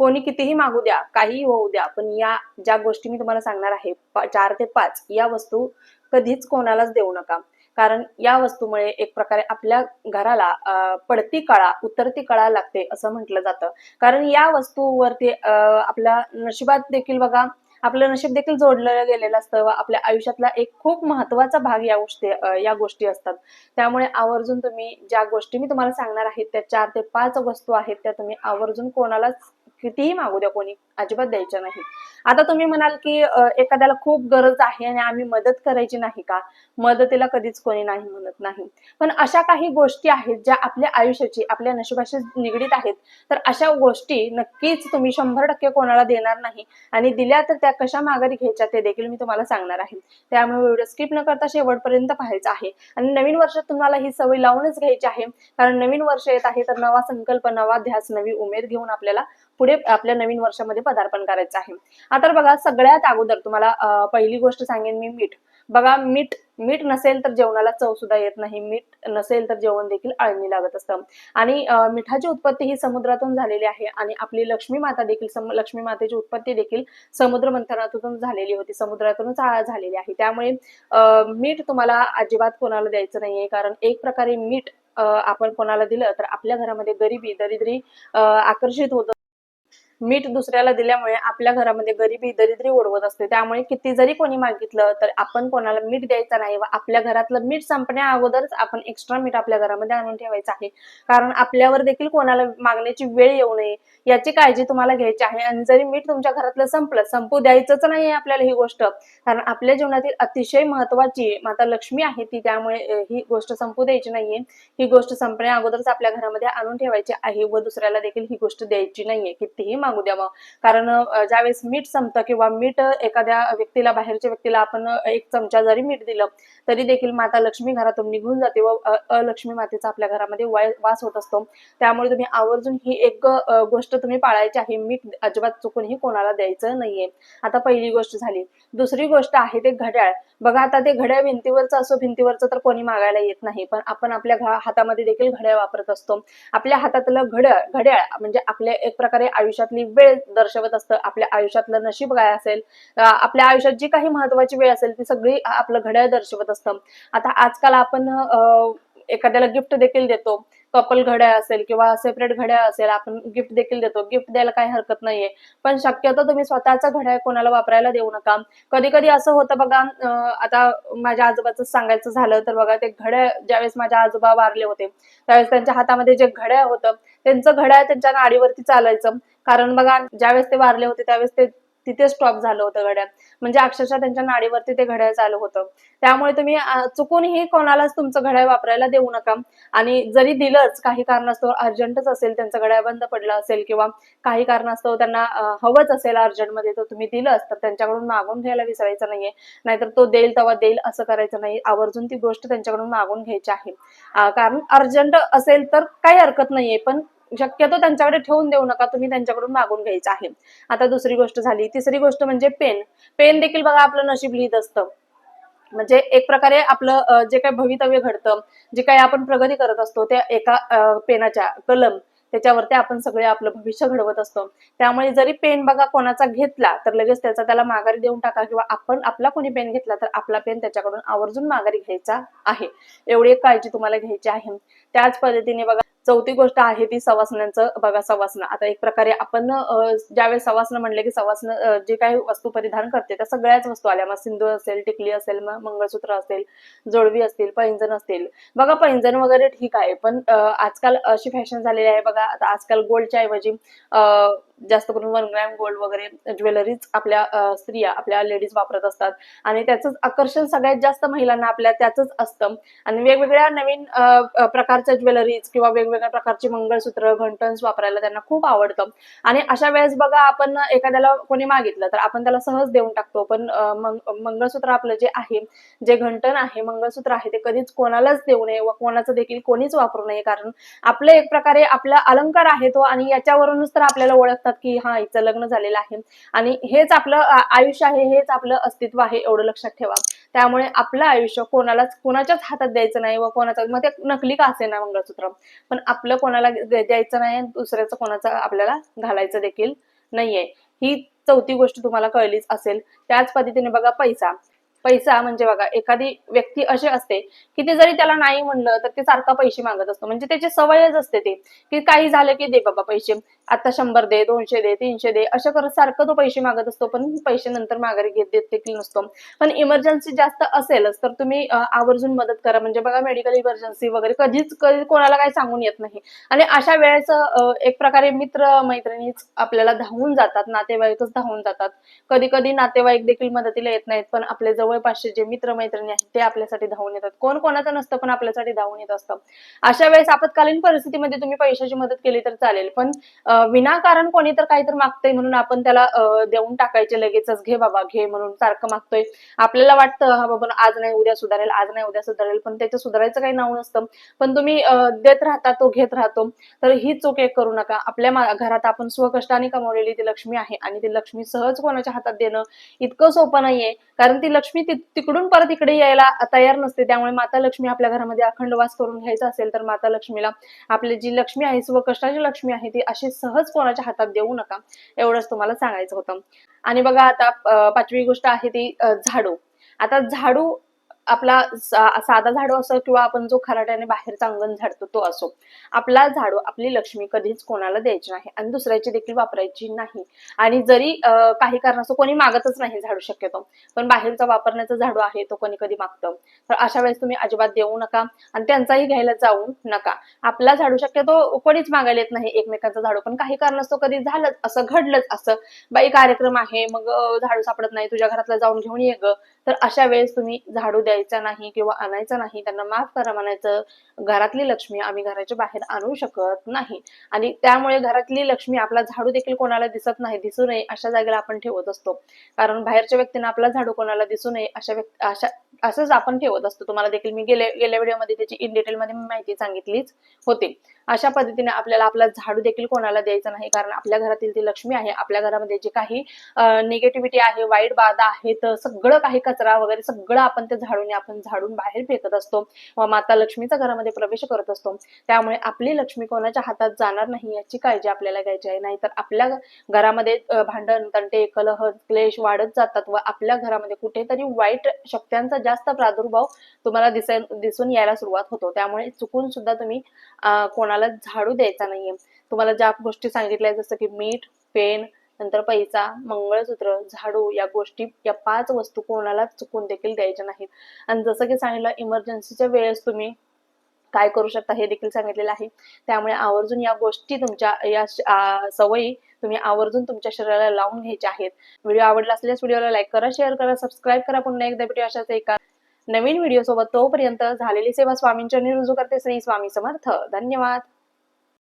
कोणी कितीही मागू द्या काहीही होऊ द्या पण या ज्या गोष्टी मी तुम्हाला सांगणार आहे चार ते पाच या वस्तू कधीच कोणालाच देऊ नका. कारण या वस्तूमुळे एक प्रकारे आपल्या घराला पडती कळा उतरती कळा लागते असं म्हटलं जातं. कारण या वस्तूवरती अं, आपल्या नशिबात देखील बघा आपलं नशीब देखील जोडलं गेलेलं असतं व आपल्या आयुष्यातला एक खूप महत्त्वाचा भाग या गोष्टी या गोष्टी असतात. त्यामुळे आवर्जून तुम्ही ज्या गोष्टी मी तुम्हाला सांगणार आहेत त्या चार ते पाच वस्तू आहेत त्या तुम्ही आवर्जून कोणालाच कितीही मागू द्या कोणी अजिबात द्यायच्या नाही. आता तुम्ही म्हणाल की एखाद्याला खूप गरज आहे आणि आम्ही मदत करायची नाही का? मदतीला कधीच कोणी नाही म्हणत नाही. पण अशा काही गोष्टी आहेत ज्या आपल्या आयुष्याची आपल्या नशिबाशी निगडीत आहेत. तर अशा गोष्टी नक्कीच तुम्ही शंभर टक्के कोणाला देणार नाही. आणि दिल्या तर त्या कशा माघारी घ्यायच्या ते देखील मी तुम्हाला सांगणार आहे. त्यामुळे व्हिडिओ स्किप न करता शेवटपर्यंत पाहायचा आहे. आणि नवीन वर्षात तुम्हाला ही सवय लावूनच घ्यायची आहे. कारण नवीन वर्ष येत आहे तर नवा संकल्प नवा ध्यास नवी उमेद घेऊन आपल्याला पुढे आपल्या नवीन वर्षामध्ये पदार्पण करायचं आहे. आता बघा सगळ्यात अगोदर तुम्हाला पहिली गोष्ट सांगेन मी मीठ. बघा मीठ मीठ नसेल तर जेवणाला चव सुद्धा येत नाही. मीठ नसेल तर जेवण देखील आळणी लागत असतं. आणि मिठाची उत्पत्ती ही समुद्रातून झालेली आहे आणि आपली लक्ष्मी माता देखील सम- लक्ष्मी मातेची उत्पत्ती देखील समुद्र मंथनातून झालेली होती. समुद्रातूनच झालेली आहे. त्यामुळे अं, मीठ तुम्हाला अजिबात कोणाला द्यायचं नाहीये. कारण एक प्रकारे मीठ आपण कोणाला दिलं तर आपल्या घरामध्ये गरिबी दरिद्री अं, आकर्षित होत मीठ दुसऱ्याला दिल्यामुळे आपल्या घरामध्ये गरिबी दरिद्री ओढवत असते. त्यामुळे किती जरी कोणी मागितलं तर आपण कोणाला मीठ द्यायचं नाही व आपल्या घरातलं मीठ संपण्या अगोदरच आपण एक्स्ट्रा मीठ आपल्या घरामध्ये आणून ठेवायचं आहे. कारण आपल्यावर देखील कोणाला मागण्याची वेळ येऊ नये याची काळजी तुम्हाला घ्यायची आहे. आणि जरी मीठ तुमच्या घरातलं संपलं संपू द्यायचंच नाही आपल्याला ही गोष्ट. कारण आपल्या जीवनातील अतिशय महत्वाची माता लक्ष्मी आहे ती त्यामुळे ही गोष्ट संपू द्यायची नाहीये. ही गोष्ट संपण्या अगोदरच आपल्या घरामध्ये आणून ठेवायची आहे व दुसऱ्याला देखील ही गोष्ट द्यायची नाहीये. कितीही मागू द्या मग. कारण ज्यावेळेस मीठ संपतं किंवा मीठ एखाद्या व्यक्तीला बाहेरच्या व्यक्तीला आपण एक चमचा जरी मीठ दिलं तरी देखील माता लक्ष्मी घरातून निघून जाते व अलक्ष्मी मातेचा आपल्या घरामध्ये वास होत असतो. त्यामुळे तुम्ही आवर्जून ही एक गोष्ट तुम्ही पाळायची आहे. मीठ अजिबात चुकूनही कोणाला द्यायचं नाहीये. आता पहिली गोष्ट झाली. दुसरी गोष्ट आहे ते घड्याळ. बघा आता ते घड्याळ भिंतीवरचं असो भिंतीवरचं तर कोणी मागायला येत नाही. पण आपण आपल्या हातामध्ये देखील घड्याळ वापरत असतो. आपल्या हातातलं घड्याळ घड्याळ म्हणजे आपल्या एक प्रकारे आयुष्यातली वेळ दर्शवत असतं. आपल्या आयुष्यातलं नशीब काय असेल आपल्या आयुष्यात जी काही महत्वाची वेळ असेल ती सगळी आपलं घड्याळ दर्शवत असतं. आता आजकाल आपण एखाद्याला गिफ्ट देखील देतो. कपल घड्याळ असेल किंवा सेपरेट घड्याळ असेल आपण गिफ्ट देखील देतो. गिफ्ट द्यायला काही हरकत नाहीये. पण शक्यतो तुम्ही स्वतःचा घड्याळ कोणाला वापरायला देऊ नका. कधी कधी असं होतं बघा आता माझ्या आजोबाचं सांगायचं झालं तर बघा ते घड्याळ ज्यावेळेस माझ्या आजोबा वारले होते त्यावेळेस त्यांच्या हातामध्ये जे घड्याळ होतं त्यांचं घड्याळ त्यांच्या नाडीवरती चालायचं. कारण बघा ज्यावेळेस ते वारले होते त्यावेळेस ते तिथे स्टॉप झालं होतं घड्याळ. म्हणजे अक्षरशः त्यांच्या नाडीवरती ते घड्याळ चालू होतं. त्यामुळे तुम्ही चुकूनही कोणालाच तुमचं घड्याळ वापरायला देऊ नका. आणि जरी दिलंच काही कारणास्तव अर्जंटच असेल त्यांचं घड्याळ बंद पडलं असेल किंवा काही कारणास्तव त्यांना हवंच असेल अर्जंटमध्ये तर तुम्ही दिलंच तर त्यांच्याकडून मागून घ्यायला विसरायचं नाहीये. नाहीतर तो देईल तेव्हा देईल असं करायचं नाही. आवर्जून ती गोष्ट त्यांच्याकडून मागून घ्यायची आहे. कारण अर्जंट असेल तर काही हरकत नाहीये पण शक्यतो त्यांच्याकडे ठेवून देऊ नका तुम्ही त्यांच्याकडून मागून घ्यायचं आहे. आता दुसरी गोष्ट झाली तिसरी गोष्ट म्हणजे पेन. पेन देखील बघा आपलं नशीब लिहित असतं. म्हणजे एक प्रकारे आपलं जे काही भवितव्य घडतं जे काही आपण प्रगती करत असतो त्या एका पेनाच्या कलम त्याच्यावरती आपण सगळे आपलं भविष्य घडवत असतो. त्यामुळे जरी पेन बघा कोणाचा घेतला तर लगेच त्याचा त्याला माघारी देऊन टाका किंवा आपण आपला कोणी पेन घेतला तर आपला पेन त्याच्याकडून आवर्जून माघारी घ्यायचा आहे. एवढी एक काळजी तुम्हाला घ्यायची आहे. त्याच पद्धतीने बघा चौथी गोष्ट आहे ती सवासनांचं बघा सवासनं. आता एक प्रकारे आपण ज्यावेळेस सवासनं म्हणले की सवासनं जे काही वस्तू परिधान करते त्या सगळ्याच वस्तू आल्या. मग सिंधू असेल टिकली असेल मग मंगळसूत्र असेल जोडवी असतील पैंजण असतील. बघा पैंजण वगैरे ठीक आहे पण आजकाल अशी फॅशन झालेली आहे. बघा आता आजकाल गोल्डच्या ऐवजी जास्त करून वन ग्रॅम गोल्ड वगैरे ज्वेलरीज आपल्या स्त्रिया आपल्या लेडीज वापरत असतात. आणि त्याचंच आकर्षण सगळ्यात जास्त महिलांना आपल्या त्याचंच असतं. आणि वेगवेगळ्या नवीन प्रकारच्या ज्वेलरीज किंवा वेगवेगळ्या प्रकारची मंगळसूत्र घंटन्स वापरायला त्यांना खूप आवडतं. आणि अशा वेळेस बघा आपण एखाद्याला कोणी मागितलं तर आपण त्याला सहज देऊन टाकतो. पण मंगळसूत्र आपलं जे आहे जे घंटन आहे मंगळसूत्र आहे ते कधीच कोणालाच देऊ नये व कोणाचं देखील कोणीच वापरू नये. कारण आपलं एक प्रकारे आपला अलंकार आहे तो आणि याच्यावरूनच तर आपल्याला ओळखतात. की हा हिचं लग्न झालेलं आहे. आणि हेच आपलं आयुष्य आहे हेच आपलं अस्तित्व आहे एवढं लक्षात ठेवा. त्यामुळे आपलं आयुष्य कोणालाच कोणाच्याच हातात द्यायचं नाही व कोणाचा मग ते नकली का असे ना मंगळसूत्र? पण आपलं कोणाला द्यायचं नाही आणि दुसऱ्याचं कोणाचं आपल्याला घालायचं देखील नाहीये. ही चौथी गोष्ट तुम्हाला कळलीच असेल. त्याच पद्धतीने बघा पैसा. पैसा म्हणजे बघा एखादी व्यक्ती अशी असते की ते जरी त्याला नाही म्हणलं तर ते सारखा पैसे मागत असतो. म्हणजे त्याची सवयच असते ते की काही झालं की दे बाबा पैसे. आता शंभर दे दोनशे दे तीनशे दे असं करत सारखं तो पैसे मागत असतो पण पैसे नंतर माघारी घेत देत देखील नसतो. पण इमर्जन्सी जास्त असेलच तर तुम्ही आवर्जून मदत करा. म्हणजे बघा मेडिकल इमर्जन्सी वगैरे कधीच कधी कोणाला काही सांगून येत नाही. आणि अशा वेळेस एक प्रकारे मित्र मैत्रिणीच आपल्याला धावून जातात नातेवाईकच धावून जातात. कधी कधी नातेवाईक देखील मदतीला येत नाहीत पण आपले जवळपासचे जे मित्रमैत्रिणी आहेत ते आपल्यासाठी धावून येतात. कोण कोणाचं नसतं पण आपल्यासाठी धावून येत असतं. अशा वेळेस आपत्कालीन परिस्थितीमध्ये तुम्ही पैशाची मदत केली तर चालेल. पण विनाकारण कोणी तर काहीतरी मागतंय म्हणून आपण त्याला देऊन टाकायचे लगेचच घे बाबा घे म्हणून सारखं मागतोय. आपल्याला वाटतं हा बाबा आज नाही उद्या सुधारेल आज नाही उद्या सुधारेल. पण त्याचं सुधारायचं काही नाव नसतं. पण तुम्ही देत राहता तो घेत राहतो. तर ही चूक एक करू नका. आपल्या घरात आपण स्वकष्टाने कमवलेली ती लक्ष्मी आहे आणि ती लक्ष्मी सहज कोणाच्या हातात देणं इतकं सोपं नाहीये. कारण ती लक्ष्मी लक्ष्मी तिकडून परत इकडे यायला तयार नसते. त्यामुळे माता लक्ष्मी आपल्या घरामध्ये अखंड वास करून घ्यायचा असेल तर माता लक्ष्मीला आपली जी लक्ष्मी आहे स्वकष्टाची लक्ष्मी आहे ती अशी सहज कोणाच्या हातात देऊ नका. एवढंच तुम्हाला सांगायचं होतं. आणि बघा आता पाचवी गोष्ट आहे ती झाडू. आता झाडू आपला साधा झाडू असो किंवा आपण जो खराट्याने बाहेरचा अंगण झाडतो तो असो. आपला झाडू आपली लक्ष्मी कधीच कोणाला द्यायची नाही आणि दुसऱ्याची देखील वापरायची नाही. आणि जरी काही कारणास्तव कोणी मागतच नाही झाडू शक्यतो. पण बाहेरचा वापरण्याचा झाडू आहे तो कोणी कधी मागतं. तर अशा वेळेस तुम्ही अजिबात देऊ नका आणि त्यांचाही घ्यायला जाऊ नका. आपला झाडू शक्यतो कोणीच मागायला येत नाही. एकमेकांचा झाडू. पण काही कारणास्तव कधी झालंच असं घडलंच असं बाई कार्यक्रम आहे मग झाडू सापडत नाही तुझ्या घरातला जाऊन घेऊन ये ग. तर अशा वेळेस तुम्ही झाडू द्यायचं नाही किंवा आणायचा नाही त्यांना माफ करा म्हणायचं. घरातली लक्ष्मी आम्ही घराच्या बाहेर आणू शकत नाही. आणि त्यामुळे घरातली लक्ष्मी आपला झाडू देखील कोणाला दिसत नाही दिसू नये अशा जागेला आपण ठेवत असतो. कारण बाहेरच्या व्यक्तींना आपला झाडू कोणाला दिसू नये अशा व्यक्ती अशा असंच आपण ठेवत असतो. तुम्हाला देखील मी गेल्या गेल्या व्हिडिओमध्ये त्याची इन डिटेल मध्ये मी माहिती सांगितलीच होती. अशा पद्धतीने आपल्याला आपला झाडू देखील कोणाला द्यायचा नाही. कारण आपल्या घरातील ती लक्ष्मी आहे आपल्या घरामध्ये जे काही निगेटिव्हिटी आहे वाईट बाधा आहे तर सगळं काही कचरा वगैरे सगळं आपण त्या झाडूने आपण झाडून बाहेर फेकत असतो. व माता लक्ष्मीचा घरामध्ये प्रवेश करत असतो. त्यामुळे आपली लक्ष्मी कोणाच्या हातात जाणार नाही याची काळजी आपल्याला घ्यायची आहे. नाहीतर आपल्या घरामध्ये भांडण तंटे कलह क्लेश वाढत जातात व आपल्या घरामध्ये कुठेतरी वाईट शक्त्यांचा जास्त प्रादुर्भाव तुम्हाला दिसाय दिसून यायला सुरुवात होतो. त्यामुळे चुकून सुद्धा तुम्ही कोणाला झाडू द्यायचा नाहीये. तुम्हाला ज्या गोष्टी सांगितल्या जसं की मीठ पेन नंतर पैसा मंगळसूत्र झाडू या गोष्टी या पाच वस्तू कोणाला चुकून देखील द्यायच्या नाहीत. आणि जसं की सांगितलं इमर्जन्सीच्या वेळेस तुम्ही काय करू शकता हे देखील सांगितलेलं आहे. त्यामुळे आवर्जून या गोष्टी तुमच्या या सवयी तुम्ही आवर्जून तुमच्या शरीराला लावून घ्यायच्या आहेत. व्हिडिओ आवडला असल्यास व्हिडिओला लाईक करा शेअर करा सबस्क्राईब करा. पुन्हा एकदा भेटू अशाच एका नवीन व्हिडिओ सोबत तोपर्यंत झालेली सेवा स्वामींच्या रुजू करते श्री स्वामी समर्थ. धन्यवाद.